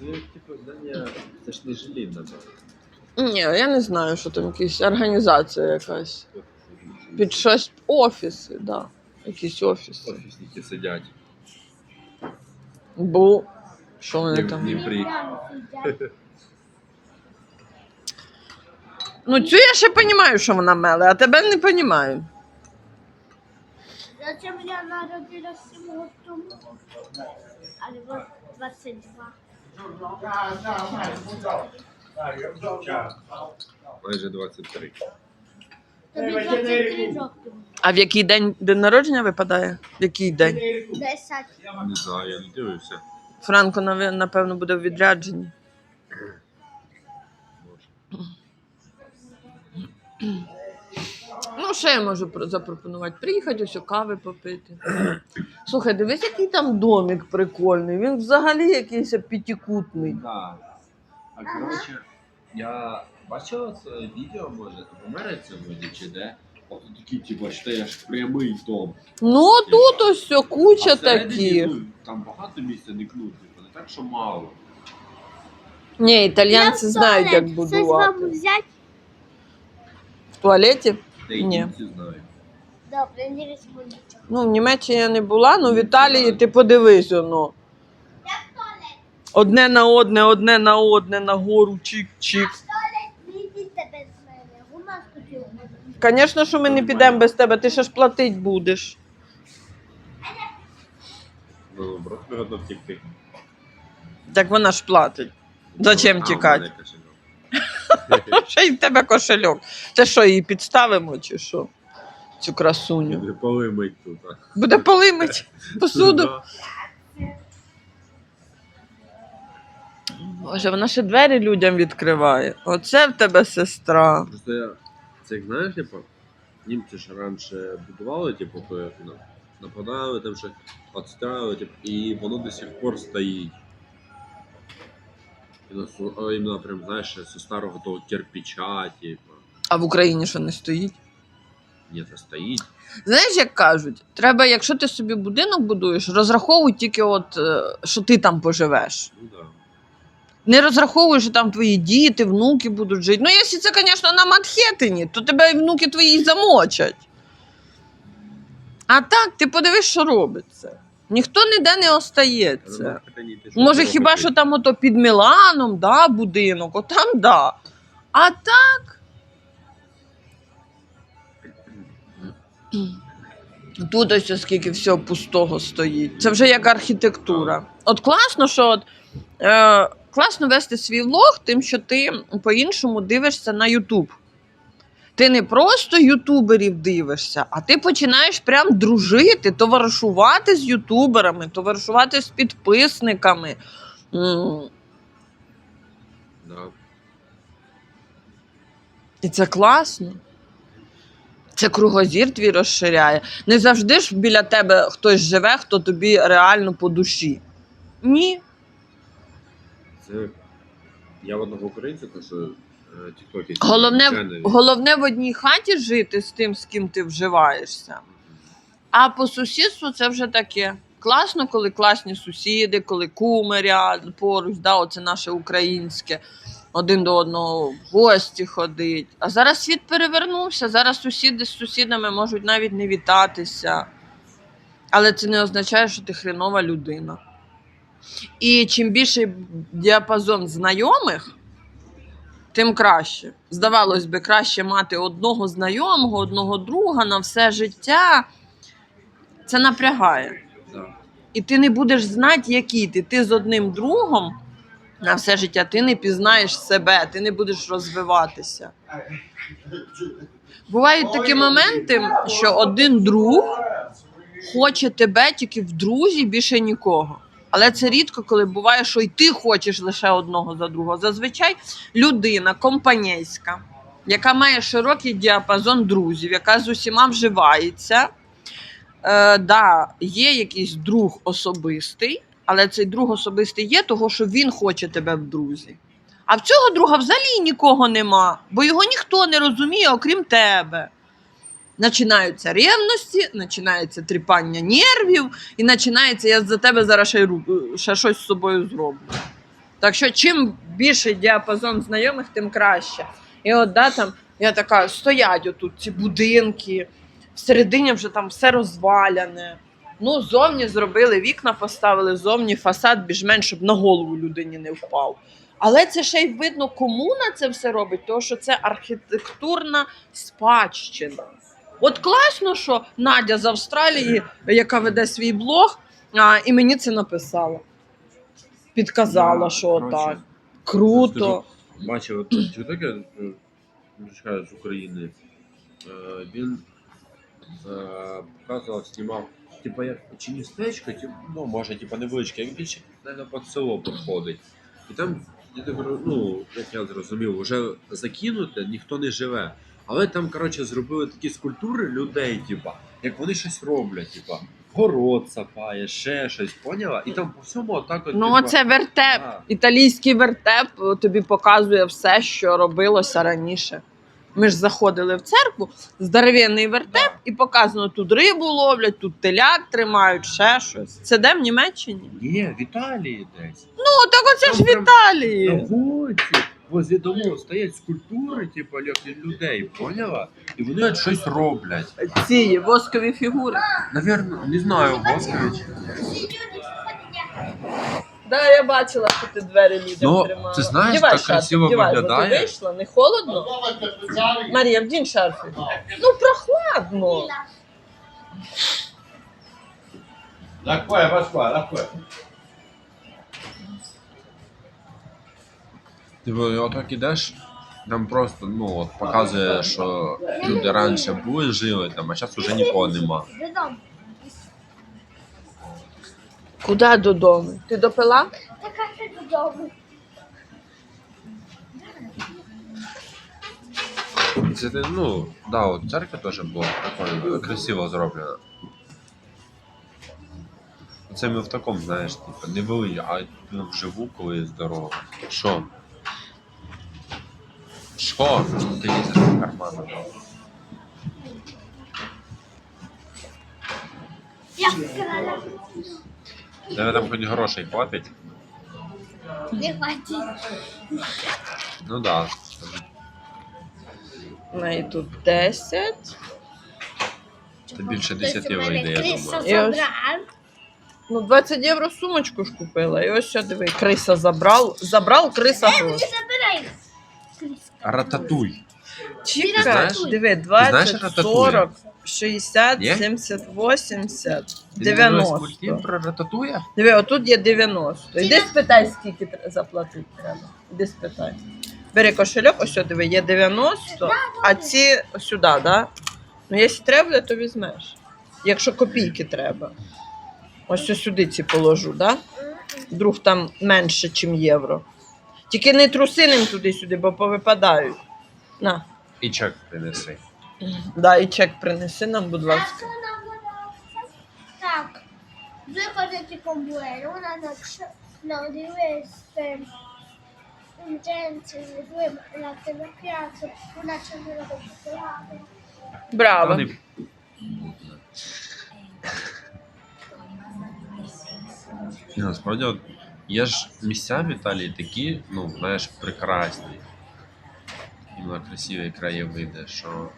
Це типу, знання, це ж не напевно. Ні, я не знаю, що там якась організація якась. Під щось офіси, так. Да. Якісь офіси. Офісники сидять. Бо що вони там? Дніпрі. Ну, цю я ще розумію, що вона меле, а тебе не розумію. Зачем я народилась 7 тому? Або 22. Майже 23. Тобі 23 роки. А в який день день народження випадає? В який день? 10. Не знаю, я не дивився. Франко, напевно, буде в відрядженні. Ну, що я можу запропонувати? Приїхати ось кави попити. Слухай, дивись, який там домик прикольний. Він взагалі якийсь п'ятикутний. Да. А коротше, я бачив це відео, може, в Америці вроді чи де. От такі, типу, що я ж прямий дом. Ну, тут ось все, куча А всередині, таких. ну, Там багато місця не кнути, типу, не так, що мало. Ні, італійці знають, як Щось будувати. вам взяти? В туалеті? Та й Ні. німці знають. Добре, не респондічок. Ну, в Німеччині я не була, ну в Італії ти подивись воно. Одне на одне, одне на одне, на гору, чик-чик. Не йдіть тебе мене. У нас. Звісно, що ми не підемо без тебе, ти ще ж платить будеш. Наоборот, вигодно втекти. Так вона ж платить. Зачем А, тікати? мене. Ще й в тебе кошельок. Це що, її підставимо чи що? Цю красуню. Буде поли мить тут. Буде полимить посуду. Боже, вона ще двері людям відкриває. Оце в тебе сестра. Просто я, це як знаєш, типу, німці ж раніше будували, типу, то як на- нападали, там ще відстраювали, типу, і воно до сих пор стоїть. Іменно прям, знаєш, зі старого того кирпича, типу. А в Україні що не стоїть? Ні, це стоїть. Знаєш, як кажуть, треба, якщо ти собі будинок будуєш, розраховуй тільки, от, е, що ти там поживеш. Ну да. Не розраховуй, що там твої діти, внуки будуть жити. Ну, якщо це, звісно, на Манхеттені, то тебе і внуки твої замочать. А так, ти подивись, що робиться. Ніхто ніде не остається. що Може, хіба що там ото під Міланом, да, будинок, отам да. А так. Тут ось скільки всього пустого стоїть. Це вже як архітектура. От класно, що от, е, класно вести свій влог, тим, що ти по-іншому дивишся на Ютуб. Ти не просто ютуберів дивишся, а ти починаєш прям дружити, товаришувати з ютуберами, товаришувати з підписниками. Да. І це класно. Це кругозір твій розширяє. Не завжди ж біля тебе хтось живе, хто тобі реально по душі. Ні. Це я в одного українця, що. Головне, головне в одній хаті жити з тим, з ким ти вживаєшся. А по сусідству це вже таке. Класно, коли класні сусіди, коли куми ряд поруч, да, оце наше українське, один до одного в гості ходить. А зараз світ перевернувся. Зараз сусіди з сусідами можуть навіть не вітатися. Але це не означає, що ти хренова людина. І чим більший діапазон знайомих, тим краще. Здавалось би, краще мати одного знайомого, одного друга на все життя. Це напрягає. І ти не будеш знати, який ти. Ти з одним другом на все життя ти не пізнаєш себе, ти не будеш розвиватися. Бувають такі моменти, що один друг хоче тебе тільки в друзі, більше нікого. Але це рідко, коли буває, що й ти хочеш лише одного за другого. Зазвичай людина компанійська, яка має широкий діапазон друзів, яка з усіма вживається. Е, да, є якийсь друг особистий, але цей друг особистий є, того, що він хоче тебе в друзі. А в цього друга взагалі нікого нема, бо його ніхто не розуміє, окрім тебе. Починаються ревності, починається тріпання нервів, і починається, я за тебе зараз ще, ще щось з собою зроблю. Так що чим більший діапазон знайомих, тим краще. І от да, там я така, стоять отут ці будинки, всередині вже там все розваляне. Ну, зовні зробили вікна, поставили зовні фасад більш-менш, щоб на голову людині не впав. Але це ще й видно, кому на це все робить, тому що це архітектурна спадщина. От класно, що Надя з Австралії, яка веде свій блог, а, і мені це написала. Підказала, що коротше, так. Круто. Бачив чи таке е, з України. Е, Він е, показував, знімав, типа як чи містечко, типу, ну може, типа невеличке, як більше навіть під село підходить. І там, я так, говорю, ну, як я зрозумів, вже закинуте, ніхто не живе. Але там, коротше, зробили такі скульптури людей, типа, як вони щось роблять, типа, город сапає, ще щось, поняла? І там по всьому отак от. Ну, типа, це вертеп. да. Італійський вертеп е, тобі показує все, що робилося раніше. Ми ж заходили в церкву, здоровенний вертеп, і показано, тут рибу ловлять, тут телят тримають, ще щось. Це де в Німеччині? Ні, в Італії десь. Ну, так оце ж в Італії. На возле домов стоять скульптури, типу, як людей, поняла? І вони от щось роблять. Ці воскові фігури. Навірно, не знаю, Воскович. Да, я бачила, що ти двері людям Ну, тримала. ти знаєш, Вдівай так шарфик, красиво вдівай, бо виглядає. Ти вийшла, не холодно? Марія, вдінь шарфик. Ну, прохладно. Qua, Pasquale, la Ти отак ідеш, там просто ну, от, показує, що люди раніше були, жили там, а зараз вже нікого нема. Додому. Куди додому? Ти допила? Така ще додому. Це ти, ну, да, от церква теж була прикольно, красиво зроблена. Це ми в такому, знаєш, типу, не вели, а ну, вживу, коли здорово. Що? Що? Ти лізеш в карман. Я вкрала. Тебе там хоч грошей хватить? Не хватить. Ну неї тут 10. Це більше Тобто 10 у мене вийде, я думаю. І ось- Ну, 20 євро сумочку ж купила. І ось що диви, криса забрав. Забрав криса Не гроші. Рататуй. Знаєш? диви, 20, рататуя? 40, 60, Ні? 70, 80, Ти не дивилась 90. мультфільм про рататуя? Диви, отут є 90. Іди спитай, скільки тр- заплатити треба. Іди спитай. Бери кошельок, ось що диви, є 90, а ці сюди, да? Ну, якщо треба, то візьмеш. Якщо копійки треба. Ось ось сюди ці положу, да? Вдруг там менше, ніж євро. Тільки не труси ним туди-сюди, бо повипадають. На. І чек принеси. Да, і чек принеси нам, будь ласка. Так. Due cose con due, una no, no di queste urgenze, due latte macchiato, una cellula con cioccolato. Браво. Вони- Ні, насправді, от, є ж місця в Італії такі, ну, знаєш, прекрасні. Іменно красиві краєвиди, що.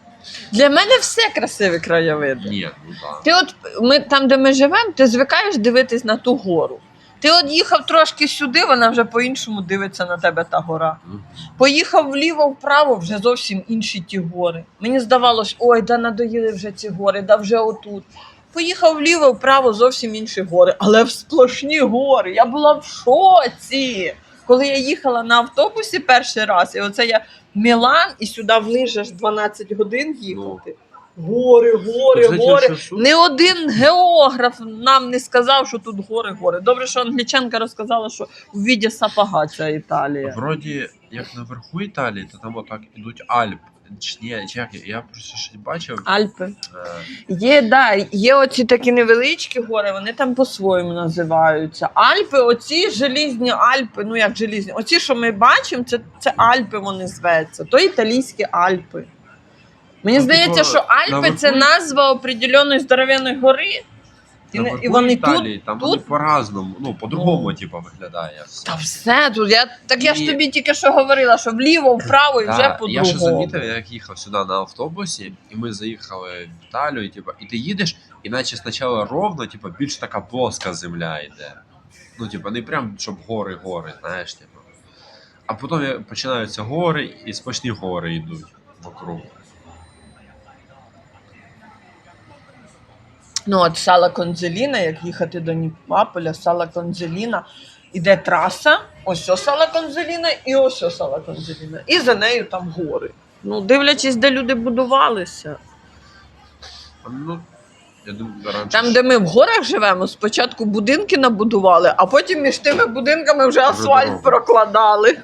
Для мене все красиві краєвиди. Ні, ну так. Ти от ми там, де ми живемо, ти звикаєш дивитись на ту гору. Ти от їхав трошки сюди, вона вже по-іншому дивиться на тебе та гора. Поїхав вліво, вправо, вже зовсім інші ті гори. Мені здавалось, ой, да надоїли вже ці гори, да вже отут. Поїхав вліво, вправо, зовсім інші гори, але в сплошні гори. Я була в шоці. Коли я їхала на автобусі перший раз, і оце я Мілан, і сюди вниз аж 12 годин їхати. Гори, гори, Кстати, гори. що? Не один географ нам не сказав, що тут гори, гори. Добре, що англічанка розказала, що в віді сапога ця Італія. Вроді, як наверху Італії, то там отак ідуть Альп. Чи ні, як, я просто щось бачив. Альпи. е, Є, да, є оці такі невеличкі гори, вони там по-своєму називаються. Альпи, оці желізні Альпи, ну як желізні, оці, що ми бачимо, це, це Альпи вони зветься, то італійські Альпи. Мені Ну, здається, типу, що Альпи це назва определеної здоров'яної гори. І, не- і вони Італії, тут. там тут? вони по-разному, ну, по-другому, типу, виглядає все. Та все тут. Я, так я ж І- тобі тільки що говорила, що вліво, вправо і Да, вже я по-другому. ще замітив, як їхав сюди на автобусі, і ми заїхали в Італію, типу, і ти їдеш, і наче спочатку ровно, типу, більш така плоска земля йде. Ну, типу, не прям, щоб гори, гори, знаєш, типу. А потім я- починаються гори, і сплошні гори йдуть вокруг. Ну, от сала Конзеліна, як їхати до Нікополя, сала Конзеліна, іде траса, ось о сала Конзеліна і ось о сала Конзеліна. І за нею там гори. Ну, дивлячись, де люди будувалися. Ну, я думаю, раніше. Там, де ми в горах живемо, спочатку будинки набудували, а потім між тими будинками вже асфальт дорога. прокладали.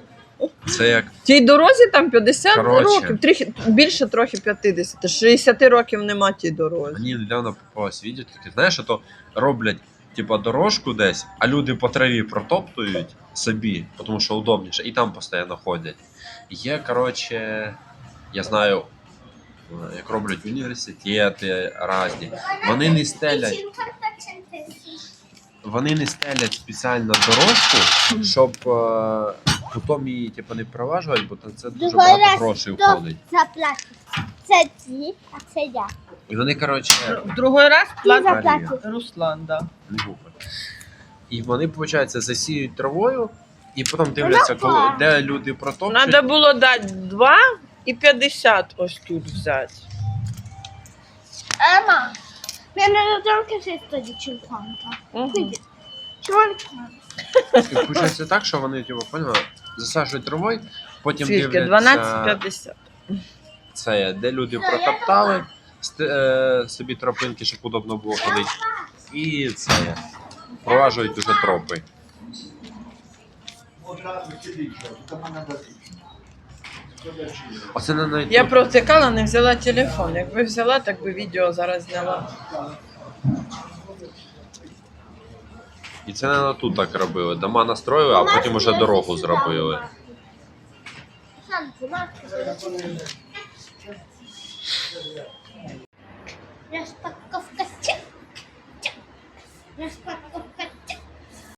Це як Тій дорозі там 50 Коротше. років, трохи, більше трохи 50, 60 років нема тій дорозі. Мені недавно попалось відео, таке, знаєш, то роблять типа дорожку десь, а люди по траві протоптують собі, тому що удобніше, і там постійно ходять. Є, коротше, я знаю, е, як роблять університети різні. Вони не стелять, вони не стелять спеціально дорожку, щоб е, потім її типу, не проважувати, бо то це дуже Другий багато раз грошей уходить. Заплатить. Це ті, а це я. І вони, коротше, В другий раз Ти заплатив. Руслан, да. не. І вони, виходить, засіють травою, і потім дивляться, коли, де люди протопчуть. Треба було дати 2 і 50 ось тут взяти. Ема, мене не тільки чисто дівчинка. Угу. Чоловіка. І виходить так, що вони, типу, поняли, засаджують травою, потім Скільки? дивляться 12,50. це, де люди протоптали ст- е, собі тропинки, щоб удобно було ходити. І це проважують уже тропи. Оце не навіть Я тут. провтикала, не взяла телефон. Якби взяла, так би відео зараз зняла. І це, мабуть, тут так робили. Дома настроїли, а потім уже дорогу зробили. Я ж так